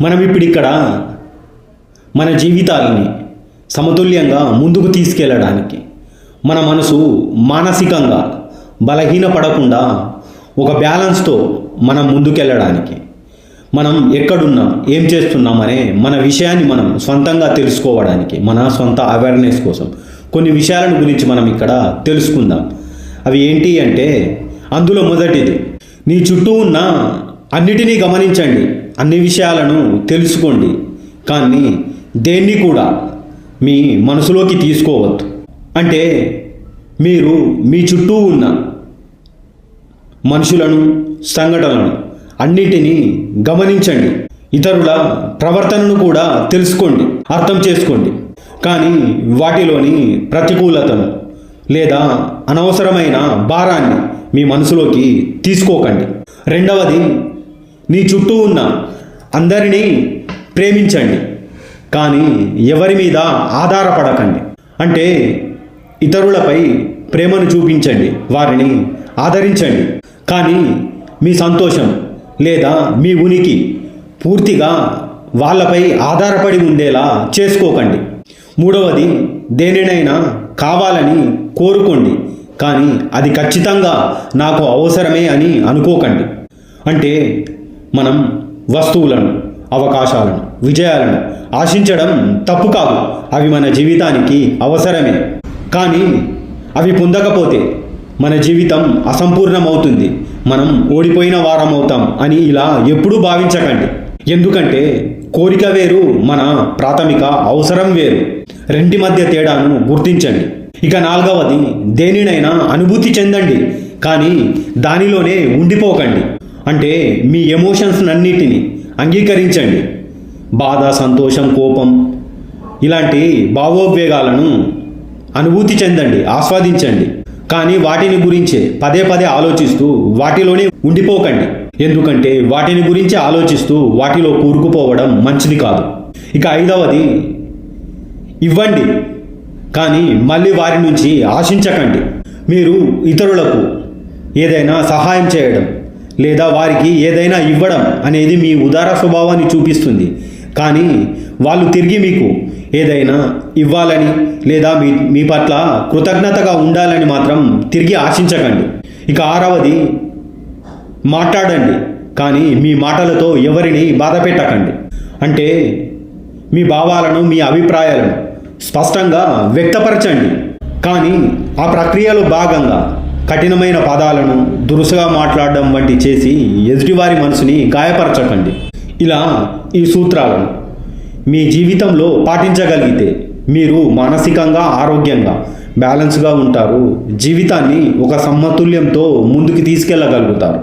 మనం ఇప్పుడు ఇక్కడ మన జీవితాలని సమతుల్యంగా ముందుకు తీసుకెళ్ళడానికి మన మనసు మానసికంగా బలహీనపడకుండా ఒక బ్యాలెన్స్తో మనం ముందుకెళ్ళడానికి మనం ఎక్కడున్నాం ఏం చేస్తున్నాం అనే మన విషయాన్ని మనం సొంతంగా తెలుసుకోవడానికి మన సొంత అవేర్నెస్ కోసం కొన్ని విషయాలను గురించి మనం ఇక్కడ తెలుసుకుందాం. అవి ఏంటి అంటే అందులో మొదటిది నీ చుట్టూ ఉన్న అన్నిటినీ గమనించండి. అన్ని విషయాలను తెలుసుకోండి. కానీ దేన్ని కూడా మీ మనసులోకి తీసుకోవద్దు. అంటే మీరు మీ చుట్టూ ఉన్న మనుషులను సంఘటనలను అన్నిటినీ గమనించండి. ఇతరుల ప్రవర్తనను కూడా తెలుసుకోండి అర్థం చేసుకోండి. కానీ వాటిలోని ప్రతికూలతను లేదా అనవసరమైన భారాన్ని మీ మనసులోకి తీసుకోకండి. రెండవది నీ చుట్టూ ఉన్న అందరినీ ప్రేమించండి. కానీ ఎవరి మీద ఆధారపడకండి. అంటే ఇతరులపై ప్రేమను చూపించండి. వారిని ఆదరించండి. కానీ మీ సంతోషం లేదా మీ ఉనికి పూర్తిగా వాళ్ళపై ఆధారపడి ఉండేలా చేసుకోకండి. మూడవది దేనినైనా కావాలని కోరుకోండి. కానీ అది ఖచ్చితంగా నాకు అవసరమే అని అనుకోకండి. అంటే మనం వస్తువులను అవకాశాలను విజయాలను ఆశించడం తప్పు కాదు. అవి మన జీవితానికి అవసరమే. కానీ అవి పొందకపోతే మన జీవితం అసంపూర్ణమవుతుంది. మనం ఓడిపోయిన వారం అవుతాం అని ఇలా ఎప్పుడూ భావించకండి. ఎందుకంటే కోరిక వేరు మన ప్రాథమిక అవసరం వేరు. రెండి మధ్య తేడాను గుర్తించండి. ఇక నాలుగవది దేనినైనా అనుభూతి చెందండి. కానీ దానిలోనే ఉండిపోకండి. అంటే మీ ఎమోషన్స్ అన్నిటిని అంగీకరించండి. బాధ సంతోషం కోపం ఇలాంటి భావోద్వేగాలను అనుభూతి చెందండి ఆస్వాదించండి. కానీ వాటిని గురించే పదే పదే ఆలోచిస్తూ వాటిలోనే ఉండిపోకండి. ఎందుకంటే వాటిని గురించి ఆలోచిస్తూ వాటిలో కూరుకుపోవడం మంచిది కాదు. ఇక ఐదవది ఇవ్వండి. కానీ మళ్ళీ వారి నుంచి ఆశించకండి. మీరు ఇతరులకు ఏదైనా సహాయం చేయడం లేదా వారికి ఏదైనా ఇవ్వడం అనేది మీ ఉదార స్వభావాన్ని చూపిస్తుంది. కానీ వాళ్ళు తిరిగి మీకు ఏదైనా ఇవ్వాలని లేదా మీ మీ పట్ల కృతజ్ఞతగా ఉండాలని మాత్రం తిరిగి ఆశించకండి. ఇక ఆరవది మాట్లాడండి. కానీ మీ మాటలతో ఎవరిని బాధ పెట్టకండి అంటే మీ భావాలను మీ అభిప్రాయాలను స్పష్టంగా వ్యక్తపరచండి. కానీ ఆ ప్రక్రియలో భాగంగా కఠినమైన పదాలను దురుసుగా మాట్లాడడం వంటి చేసి ఎదుటివారి మనసుని గాయపరచకండి. ఇలా ఈ సూత్రాలను మీ జీవితంలో పాటించగలిగితే మీరు మానసికంగా ఆరోగ్యంగా బ్యాలెన్స్గా ఉంటారు. జీవితాన్ని ఒక సమతుల్యంతో ముందుకు తీసుకెళ్ళగలుగుతారు.